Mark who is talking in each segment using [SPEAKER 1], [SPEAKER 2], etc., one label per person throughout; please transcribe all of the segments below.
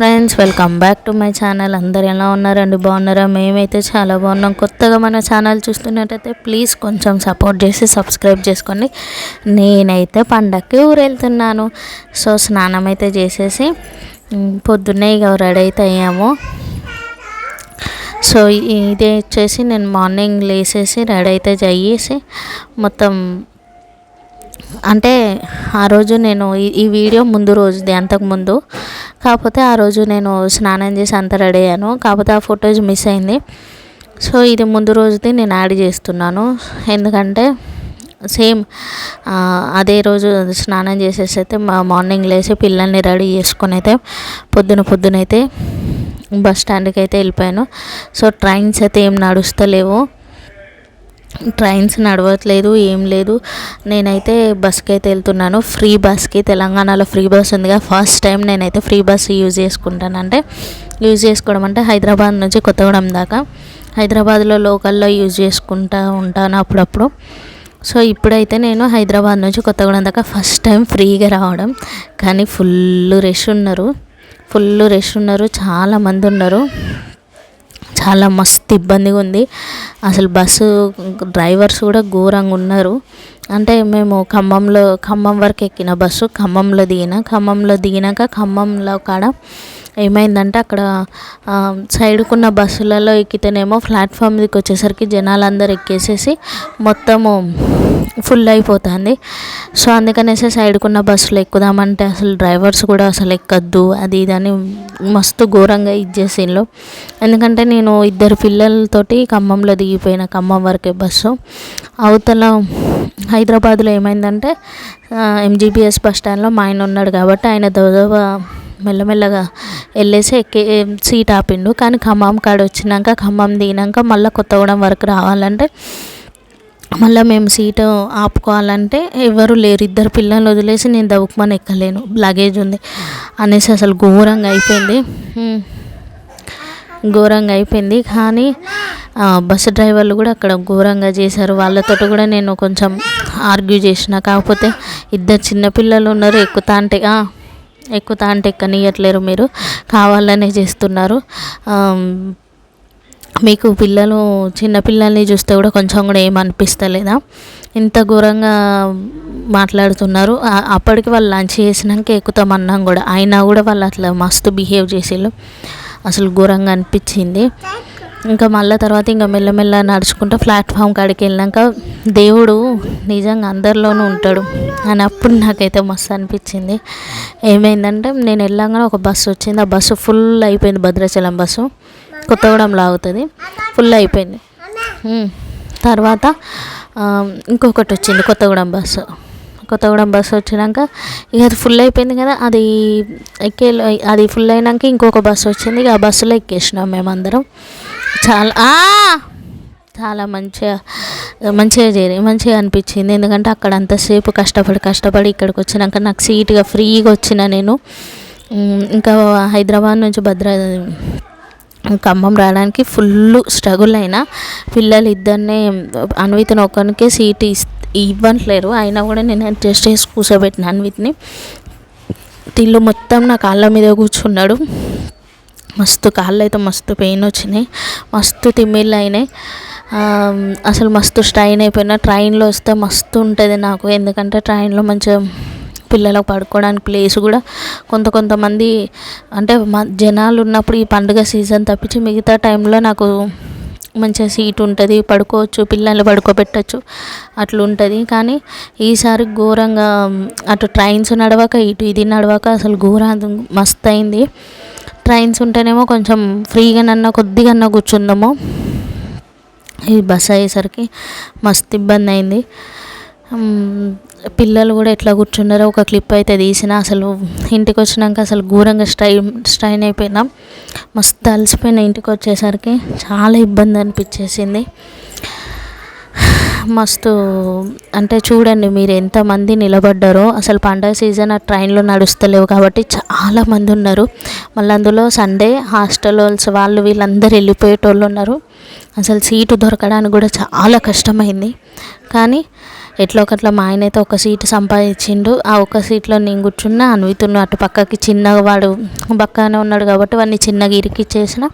[SPEAKER 1] Friends welcome back to my channel. అందరు ఎలా ఉన్నారండి బాగున్నారా? మేమైతే చాలా బాగున్నాం. కొత్తగా మన ఛానల్ చూస్తున్నట్టయితే ప్లీజ్ కొంచెం సపోర్ట్ చేసి సబ్స్క్రైబ్ చేసుకోండి. నేనైతే పండక్కి ఊరెళ్తున్నాను. సో స్నానం అయితే చేసేసి పొద్దున్నే ఇక రెడీ అయితే అయ్యాము. సో ఇదే వచ్చేసి నేను మార్నింగ్ లేసేసి రెడీ అయితే చేసి మొత్తం అంటే ఆ రోజు నేను ఈ- ఈ వీడియో ముందు రోజుది అంతకుముందు కాకపోతే ఆ రోజు నేను స్నానం చేసి అంత రెడీ అయ్యాను. కాకపోతే ఆ ఫొటోస్ మిస్ అయింది. సో ఇది ముందు రోజుది నేను యాడ్ చేస్తున్నాను. ఎందుకంటే సేమ్ అదే రోజు స్నానం చేసేసి అయితే మా మార్నింగ్ లేచి పిల్లల్ని రెడీ చేసుకొని అయితే పొద్దున పొద్దునైతే బస్ స్టాండ్కి అయితే వెళ్ళిపోయాను. సో ట్రైన్స్ అయితే ఏం నడుస్తలేవు. ట్రైన్స్ నడవట్లేదు ఏం లేదు. నేనైతే బస్కి అయితే వెళ్తున్నాను. ఫ్రీ బస్కి తెలంగాణలో ఫ్రీ బస్ ఉందిగా. ఫస్ట్ టైం నేనైతే ఫ్రీ బస్ యూజ్ చేసుకుంటాను. అంటే యూజ్ చేసుకోవడం అంటే హైదరాబాద్ నుంచి కొత్తగూడెం దాకా. హైదరాబాద్లో లోకల్లో యూజ్ చేసుకుంటా ఉంటాను అప్పుడప్పుడు. సో ఇప్పుడైతే నేను హైదరాబాద్ నుంచి కొత్తగూడెం దాకా ఫస్ట్ టైం ఫ్రీగా రావడం. కానీ ఫుల్ రష్ ఉన్నారు. ఫుల్ రష్ ఉన్నారు. చాలా మంది ఉన్నారు. చాలా మస్తు ఇబ్బందిగా ఉంది. అసలు బస్సు డ్రైవర్స్ కూడా ఘోరంగా ఉన్నారు. అంటే మేము ఖమ్మంలో ఖమ్మం వరకు ఎక్కిన బస్సు ఖమ్మంలో దిగిన ఖమ్మంలో దిగినాక ఖమ్మంలో కాడ ఏమైందంటే అక్కడ సైడ్కున్న బస్సులలో ఎక్కితేనేమో ప్లాట్ఫామ్ దిక్కు వచ్చేసరికి జనాలందరూ ఎక్కేసేసి మొత్తము ఫుల్ అయిపోతుంది. సో అందుకనేసి సైడ్కున్న బస్సులు ఎక్కుదామంటే అసలు డ్రైవర్స్ కూడా అసలు ఎక్కద్దు అది ఇది అని మస్తు ఘోరంగా ఇచ్చేసిండ్రు ఎందుకంటే నేను ఇద్దరు పిల్లలతోటి ఖమ్మంలో దిగిపోయిన ఖమ్మం వరకే బస్సు. అవతల హైదరాబాద్లో ఏమైందంటే ఎంజీబీఎస్ బస్ స్టాండ్లో మా ఆయన ఉన్నాడు కాబట్టి ఆయన దోదవ మెల్లమెల్లగా వెళ్ళేసి ఎక్కే సీట్ ఆపిండు. కానీ ఖమ్మం కాడ వచ్చినాక ఖమ్మం దిగినాక మళ్ళీ కొత్తగూడెం వరకు రావాలంటే మళ్ళీ మేము సీటు ఆపుకోవాలంటే ఎవరు లేరు. ఇద్దరు పిల్లలు వదిలేసి నేను దవ్వుకుమని ఎక్కలేను. లగేజ్ ఉంది అనేసి అసలు ఘోరంగా అయిపోయింది. ఘోరంగా అయిపోయింది. కానీ బస్సు డ్రైవర్లు కూడా అక్కడ ఘోరంగా చేశారు. వాళ్ళతో కూడా నేను కొంచెం ఆర్గ్యూ చేసిన. కాకపోతే ఇద్దరు చిన్నపిల్లలు ఉన్నారు ఎక్కుతా అంటే ఎక్కుతా అంటే ఎక్కనియట్లేరు మీరు. కావాలనే చేస్తున్నారు. మీకు పిల్లలు చిన్నపిల్లల్ని చూస్తే కూడా కొంచెం కూడా ఏమనిపిస్తలేదా ఇంత ఘోరంగా మాట్లాడుతున్నారు. అప్పటికి వాళ్ళు లంచ్ చేసినాక ఎక్కుతామన్నాం కూడా. అయినా కూడా వాళ్ళు అట్లా మస్తు బిహేవ్ చేసేళ్ళు. అసలు ఘోరంగా అనిపించింది. ఇంకా మళ్ళీ తర్వాత ఇంకా మెల్లమెల్ల నడుచుకుంటూ ప్లాట్ఫామ్ కాడికి వెళ్ళాక దేవుడు నిజంగా అందరిలోనూ ఉంటాడు. అని అప్పుడు నాకైతే మస్తు అనిపించింది. ఏమైందంటే నేను వెళ్ళంగానే ఒక బస్సు వచ్చింది. ఆ బస్సు ఫుల్ అయిపోయింది. భద్రాచలం బస్సు. కొత్తగూడెంలో ఆగుతుంది ఫుల్ అయిపోయింది. తర్వాత ఇంకొకటి వచ్చింది. కొత్తగూడెం బస్సు. కొత్తగూడెం బస్సు వచ్చినాక ఇక అది ఫుల్ అయిపోయింది కదా. అది ఎక్కే అది ఫుల్ అయినాక ఇంకొక బస్సు వచ్చింది. ఇక ఆ బస్సులో ఎక్కేసినాం మేమందరం. చాలా చాలా మంచిగా మంచిగా చేరి మంచిగా అనిపించింది. ఎందుకంటే అక్కడ అంతసేపు కష్టపడి కష్టపడి ఇక్కడికి వచ్చినాక నాకు సీట్గా ఫ్రీగా వచ్చిన నేను. ఇంకా హైదరాబాద్ నుంచి భద్రా ఖమ్మం రావడానికి ఫుల్ స్ట్రగుల్ అయినా పిల్లలు ఇద్దరిని అన్వితను ఒకరికే సీట్ ఇస్ ఇవ్వట్లేరు. అయినా కూడా నేను అడ్జస్ట్ చేసి కూర్చోబెట్టిన అన్విత్ని. తిల్లు మొత్తం నా కాళ్ళ మీద కూర్చున్నాడు. మస్తు కాళ్ళు అయితే మస్తు పెయిన్ వచ్చినాయి. మస్తు తిమ్మిళ్ళు అయినాయి. అసలు మస్తు స్ట్రైన్ అయిపోయినా. ట్రైన్లో వస్తే మస్తు ఉంటుంది నాకు. ఎందుకంటే ట్రైన్లో మంచిగా పిల్లలకు పడుకోవడానికి ప్లేస్ కూడా కొంత కొంతమంది అంటే మ- జనాలు ఉన్నప్పుడు ఈ పండుగ సీజన్ తప్పించి మిగతా టైంలో నాకు మంచిగా సీట్ ఉంటుంది. పడుకోవచ్చు పిల్లల్ని పడుకోబెట్టచ్చు. అట్లా ఉంటుంది కానీ ఈసారి ఘోరంగా అటు ట్రైన్స్ నడవక ఇటు ఇది నడవక అసలు ఘోరం మస్తు అయింది. ట్రైన్స్ ఉంటేనేమో కొంచెం ఫ్రీగానన్నా కొద్దిగా కూర్చుందాము. ఈ బస్ అయ్యేసరికి మస్తు ఇబ్బంది అయింది. పిల్లలు కూడా ఎట్లా కూర్చున్నారో ఒక క్లిప్ అయితే తీసిన. అసలు ఇంటికి వచ్చినాక అసలు ఘోరంగా స్ట్రైన్ స్ట్రైన్ అయిపోయినాం. మస్తు అలసిపోయిన ఇంటికి వచ్చేసరికి చాలా ఇబ్బంది అనిపించేసింది. మస్తు అంటే చూడండి మీరు ఎంతమంది నిలబడ్డారో. అసలు పండగ సీజన్ ఆ ట్రైన్లో నడుస్తలేవు కాబట్టి చాలా మంది ఉన్నారు. మళ్ళీ అందులో సండే హాస్టల్ వాళ్ళు వీళ్ళందరూ వెళ్ళిపోయేటోళ్ళు ఉన్నారు. అసలు సీటు దొరకడానికి కూడా చాలా కష్టమైంది. కానీ ఎట్లా ఒకట్లా మా ఆయన అయితే ఒక సీటు సంపాదించిండు. ఆ ఒక సీట్లో నేను కూర్చున్నా అన్వితున్న అటు పక్కకి చిన్నగా వాడు పక్కనే ఉన్నాడు కాబట్టి వాడిని చిన్నగా ఇరికిచ్చేసిన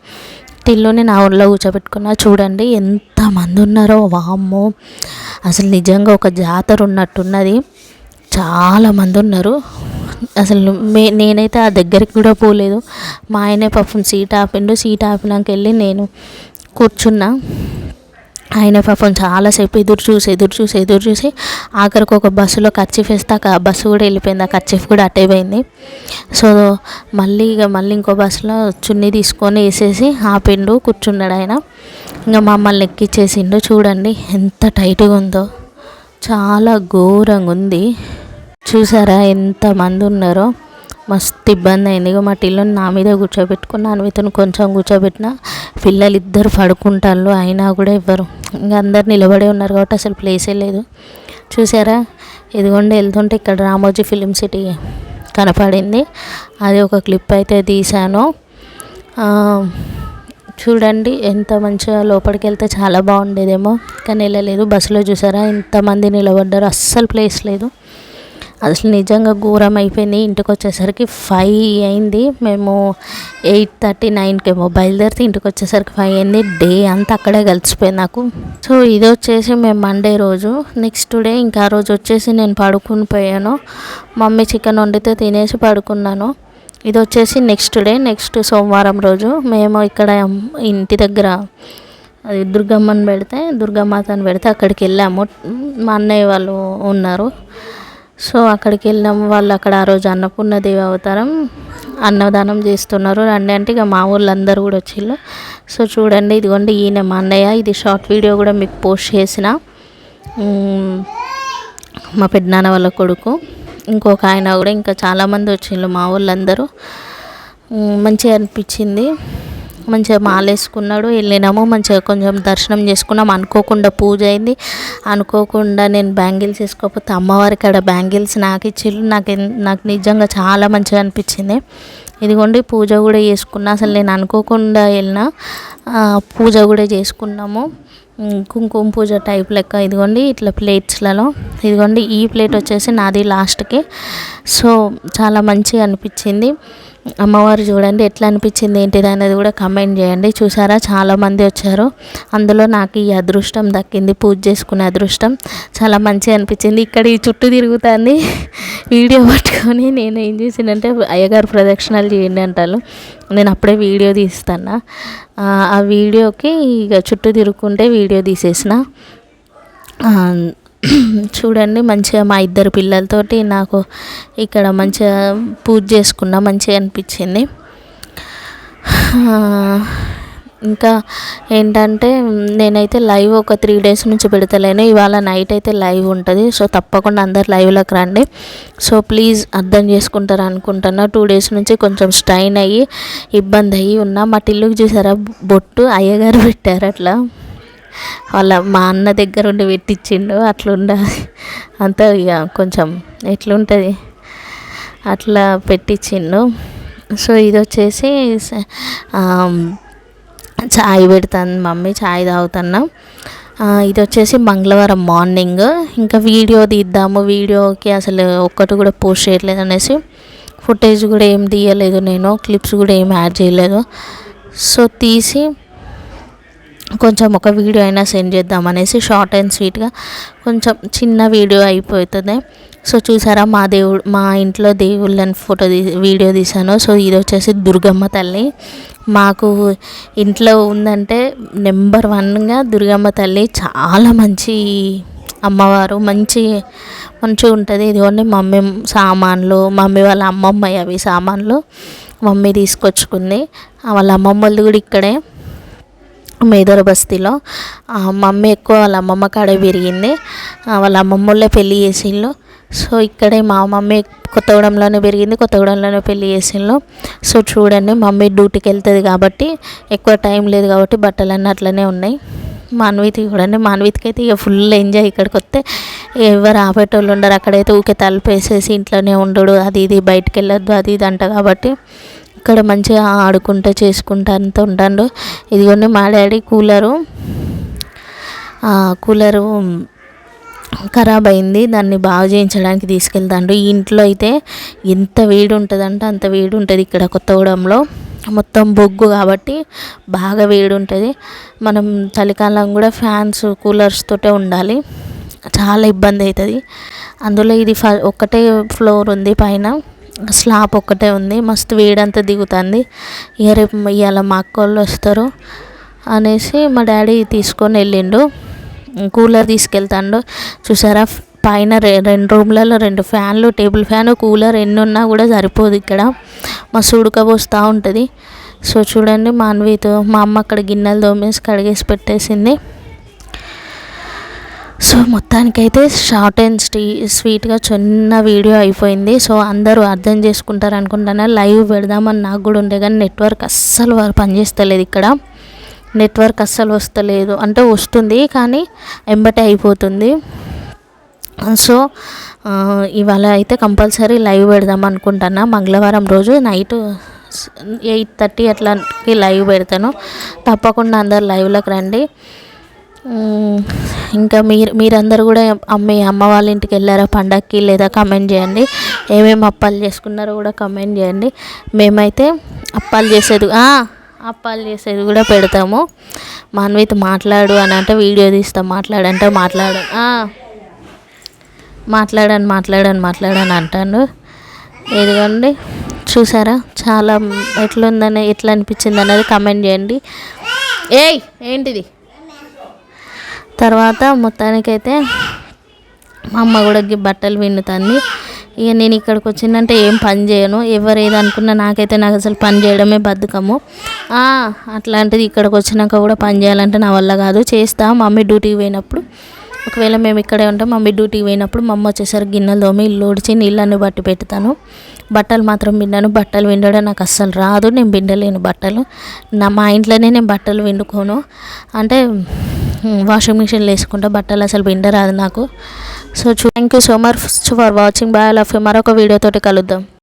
[SPEAKER 1] టిల్లుని నా ఊళ్ళో కూర్చోబెట్టుకున్నా. చూడండి ఎంతమంది ఉన్నారో వామ్మో! అసలు నిజంగా ఒక జాతర ఉన్నట్టున్నది. చాలామంది ఉన్నారు. అసలు మే నేనైతే ఆ దగ్గరికి కూడా పోలేదు. మా ఆయనే పాపం సీట్ ఆపిండు. సీట్ ఆపినాక వెళ్ళి నేను కూర్చున్నా. ఆయన పాపం చాలాసేపు ఎదురు చూసి ఎదురు చూసి ఎదురు చూసి ఆఖరికి ఒక బస్సులో కర్చీఫ్ వేస్తే ఆ బస్సు కూడా వెళ్ళిపోయింది. ఆ కర్చీఫ్ కూడా అట్టే పోయింది. సో మళ్ళీ ఇక మళ్ళీ ఇంకో బస్సులో చున్నీ తీసుకొని వేసేసి ఆపిండు. కూర్చున్నాడు ఆయన. ఇంకా మమ్మల్ని ఎక్కిచ్చేసిండు. చూడండి ఎంత టైట్గా ఉందో. చాలా ఘోరంగా ఉంది. చూసారా ఎంతమంది ఉన్నారో? మస్తు ఇబ్బంది అయింది. ఇక మా టిల్లుని నా మీద కూర్చోబెట్టుకున్నాను ఇతను కొంచెం కూర్చోబెట్టిన పిల్లలు ఇద్దరు పడుకుంటారు అయినా కూడా ఇవ్వరు. ఇంకా అందరు నిలబడే ఉన్నారు కాబట్టి అసలు ప్లేసే లేదు. చూసారా? ఇదిగోండి వెళ్తుంటే ఇక్కడ రామోజీ ఫిలిం సిటీ కనపడింది. అది ఒక క్లిప్ అయితే తీశాను. చూడండి ఎంత మంచిగా లోపలికి వెళ్తే చాలా బాగుండేదేమో. కానీ వెళ్ళలేదు. బస్సులో చూసారా? ఎంతమంది నిలబడ్డారు. అస్సలు ప్లేస్ లేదు. అసలు నిజంగా ఘోరం అయిపోయింది. ఇంటికి వచ్చేసరికి ఫైవ్ అయింది. మేము ఎయిట్ థర్టీ నైన్కి ఏమో బయలుదేరితే ఇంటికి వచ్చేసరికి ఫైవ్ అయింది. డే అంతా అక్కడే కలిసిపోయింది నాకు. సో ఇది వచ్చేసి మేము మండే రోజు నెక్స్ట్ డే ఇంకా ఆ రోజు వచ్చేసి నేను పడుకుని పోయాను. మమ్మీ చికెన్ వండితే తినేసి పడుకున్నాను. ఇది వచ్చేసి నెక్స్ట్ డే నెక్స్ట్ సోమవారం రోజు మేము ఇక్కడ ఇంటి దగ్గర అది దుర్గమ్మని పెడితే దుర్గమాతని పెడితే అక్కడికి వెళ్ళాము. మా అన్నయ్య వాళ్ళు ఉన్నారు. సో అక్కడికి వెళ్ళినాము. వాళ్ళు అక్కడ ఆ రోజు అన్నపూర్ణ దేవి అవతారం అన్నదానం చేస్తున్నారు. రండి అంటే ఇక మా అందరూ కూడా వచ్చిళ్ళు. సో చూడండి ఇదిగోండి ఈయన మా అన్నయ్య. ఇది షార్ట్ వీడియో కూడా మీకు పోస్ట్ చేసిన. మా పెద్దనాన్న వాళ్ళ కొడుకు. ఇంకొక ఆయన కూడా. ఇంకా చాలామంది వచ్చిళ్ళు మా ఊళ్ళందరూ మంచిగా అనిపించింది. మంచిగా మాలేసుకున్నాడు. వెళ్ళినాము మంచిగా కొంచెం దర్శనం చేసుకున్నాం. అనుకోకుండా పూజ అయింది. అనుకోకుండా నేను బ్యాంగిల్స్ వేసుకోకపోతే అమ్మవారికి ఆడ బ్యాంగిల్స్ నాకు ఇచ్చిళ్ళు. నాకు నాకు నిజంగా చాలా మంచిగా అనిపించింది. ఇదిగోండి పూజ కూడా చేసుకున్నా. అసలు నేను అనుకోకుండా వెళ్ళిన పూజ కూడా చేసుకున్నాము. కుంకుమ పూజ టైప్ లెక్క. ఇదిగోండి ఇట్లా ప్లేట్స్లలో. ఇదిగోండి ఈ ప్లేట్ వచ్చేసి నాది లాస్ట్కి. సో చాలా మంచిగా అనిపించింది. అమ్మవారు చూడండి ఎట్లా అనిపించింది ఏంటిది అనేది కూడా కమెంట్ చేయండి. చూసారా? చాలామంది వచ్చారు. అందులో నాకు ఈ అదృష్టం దక్కింది. పూజ చేసుకునే అదృష్టం. చాలా మంచిగా అనిపించింది. ఇక్కడ ఈ చుట్టూ తిరుగుతుంది. వీడియో పట్టుకొని నేను ఏం చేసిందంటే అయ్యగారు ప్రదక్షిణాలు చేయండి అంటారు. నేను అప్పుడే వీడియో తీస్తాను? ఆ వీడియోకి ఇక చుట్టూ తిరుగుకుంటే వీడియో తీసేసిన. చూడండి మంచిగా మా ఇద్దరు పిల్లలతోటి నాకు ఇక్కడ మంచిగా పూజ చేసుకున్నా మంచిగా అనిపించింది. ఇంకా ఏంటంటే నేనైతే లైవ్ ఒక త్రీ డేస్ నుంచి పెడతలేను. ఇవాళ నైట్ అయితే లైవ్ ఉంటుంది. సో తప్పకుండా అందరు లైవ్లోకి రండి. సో ప్లీజ్ అర్థం చేసుకుంటారు అనుకుంటున్నా. టూ డేస్ నుంచి కొంచెం స్ట్రైన్ అయ్యి ఇబ్బంది అయ్యి ఉన్నా. మా టిల్లుకి చూసారా? బొట్టు అయ్యగారు పెట్టారు అట్లా. వాళ్ళ మా అన్న దగ్గర ఉండి పెట్టించిండు అట్లుండ అంతా ఇక కొంచెం ఎట్లుంటుంది? అట్లా పెట్టించిండు. సో ఇది వచ్చేసి చాయ్ పెడతాను మమ్మీ చాయ్ తాగుతున్నాం. ఇది వచ్చేసి మంగళవారం మార్నింగ్. ఇంకా వీడియో తీద్దాము వీడియోకి అసలు ఒక్కటి కూడా పోస్ట్ చేయట్లేదు అనేసి ఫుటేజ్ కూడా ఏం తీయలేదు నేను క్లిప్స్ కూడా ఏం యాడ్ చేయలేదు. సో తీసి కొంచెం ఒక వీడియో అయినా సెండ్ చేద్దాం అనేసి షార్ట్ అండ్ స్వీట్గా కొంచెం చిన్న వీడియో అయిపోతుంది. సో చూసారా మా దేవుడు మా ఇంట్లో దేవుళ్ళని ఫోటో తీ వీడియో తీశాను. సో ఇది వచ్చేసి దుర్గమ్మ తల్లి. మాకు ఇంట్లో ఉందంటే నెంబర్ వన్గా దుర్గమ్మ తల్లి. చాలా మంచి అమ్మవారు మంచి మంచిగా ఉంటుంది. ఇదిగోండి మమ్మీ సామాన్లు మమ్మీ వాళ్ళ అమ్మమ్మ అవి సామాన్లు మమ్మీ తీసుకొచ్చుకుంది. వాళ్ళ అమ్మమ్మ వాళ్ళు కూడా ఇక్కడే. మేదర బస్తీలో మమ్మీ ఎక్కువ వాళ్ళ అమ్మమ్మ కాడే పెరిగింది. వాళ్ళ అమ్మమ్మళ్ళే పెళ్ళి చేసిండ్రు సో ఇక్కడే మా మమ్మీ కొత్తగూడెంలోనే పెరిగింది కొత్తగూడెంలోనే పెళ్ళి చేసిండ్రు సో చూడండి మమ్మీ డ్యూటీకి వెళ్తుంది కాబట్టి ఎక్కువ టైం లేదు కాబట్టి బట్టలన్నీ అట్లనే ఉన్నాయి. మాన్వితి చూడండి మాన్వితికి అయితే ఇక ఫుల్ ఎంజాయ్ ఇక్కడికి వస్తే. ఎవరు ఆపేటోళ్ళు ఉండరు అక్కడైతే ఊకే తలపేసేసి ఇంట్లోనే ఉండడు. అది ఇది బయటకు వెళ్ళొద్దు అది ఇది అంట కాబట్టి. ఇక్కడ మంచిగా ఆడుకుంటూ చేసుకుంటూ అంత ఉంటాడు ఇదిగోండి మా డాడీ కూలరు. కూలరు ఖరాబ్ అయింది. దాన్ని బాగు చేయించడానికి తీసుకెళ్తాడు. ఈ ఇంట్లో అయితే ఎంత వేడి ఉంటుందంటే అంత వేడి ఉంటుంది ఇక్కడ కొత్తగూడెంలో. మొత్తం బొగ్గు కాబట్టి బాగా వేడి ఉంటుంది మనం చలికాలం కూడా ఫ్యాన్స్ కూలర్స్ తోటే ఉండాలి. చాలా ఇబ్బంది అవుతుంది అందులో ఇది ఫ ఒక్కటే ఫ్లోర్ ఉంది పైన. స్లాబ్ ఒక్కటే ఉంది. మస్తు వేడంతా దిగుతుంది. ఇక రేపు ఇవాళ మా అక్క వాళ్ళు వస్తారు అనేసి మా డాడీ తీసుకొని వెళ్ళిండు. కూలర్ తీసుకెళ్తాడు. చూసారా? పైన రె రెండు రూమ్లలో రెండు ఫ్యాన్లు టేబుల్ ఫ్యాన్ కూలర్ ఎన్ని ఉన్నా కూడా సరిపోదు ఇక్కడ. మస్తు ఉడకబోస్తూ ఉంటుంది. సో చూడండి మాన్వితో మా అమ్మ అక్కడ గిన్నెలు తోమేసి కడిగేసి పెట్టేసింది. సో మొత్తానికైతే షార్ట్ అండ్ స్టీ స్వీట్గా చిన్న వీడియో అయిపోయింది. సో అందరూ అర్థం చేసుకుంటారు అనుకుంటాను లైవ్ పెడదామని నాకు కూడా ఉండే కానీ నెట్వర్క్ అస్సలు పనిచేస్తలేదు ఇక్కడ. నెట్వర్క్ అస్సలు వస్తలేదు. అంటే వస్తుంది కానీ ఎంబటే అయిపోతుంది. సో ఇవాళ అయితే కంపల్సరీ లైవ్ పెడదాం అనుకుంటున్నా మంగళవారం రోజు నైట్ ఎయిట్ థర్టీ అట్లాకి లైవ్ పెడతాను. తప్పకుండా అందరు లైవ్లోకి రండి. ఇంకా మీరు మీరందరూ కూడా అమ్మ అమ్మ వాళ్ళ ఇంటికి వెళ్ళారా పండగకి లేదా కమెంట్ చేయండి. ఏమేమి అప్పాలు చేసుకున్నారో కూడా కమెంట్ చేయండి. మేమైతే అప్పాలు చేసేది అప్పాలు చేసేది కూడా పెడతాము. మాన్విత్ మాట్లాడు అని అంటే వీడియో తీస్తాం మాట్లాడంటే మాట్లాడు మాట్లాడని మాట్లాడని మాట్లాడని అంటాను. ఎదుగండి చూసారా? చాలా ఎట్లుందని ఎట్లా అనిపించింది అనేది కమెంట్ చేయండి. ఏయ్ ఏంటిది? తర్వాత మొత్తానికైతే మా అమ్మ కూడా బట్టలు పిండుతుంది ఇక నేను ఇక్కడికి వచ్చిందంటే ఏం పని చేయను. ఎవరు ఏది అనుకున్నా నాకైతే నాకు అసలు పని చేయడమే బద్ధకము. అట్లాంటిది ఇక్కడికి వచ్చినాక కూడా పని చేయాలంటే నా వల్ల కాదు. చేస్తా మమ్మీ డ్యూటీకి పోయినప్పుడు. ఒకవేళ మేము ఇక్కడే ఉంటాం మమ్మీ డ్యూటీకి పోయినప్పుడు మా అమ్మ వచ్చేసరికి గిన్నెలు తోమి ఇల్లు ఉడిచి నీళ్ళని బట్టి పెడతాను. బట్టలు మాత్రం విండాను బట్టలు విండడం నాకు అస్సలు రాదు. నేను పిండలేను బట్టలు. నా మా ఇంట్లోనే నేను బట్టలు విండుకోను. అంటే వాషింగ్ మిషన్లో వేసుకుంటే బట్టలు అసలు విండరాదు నాకు. So thank you so much for watching bye love మరొక వీడియోతోటి కలుద్దాం.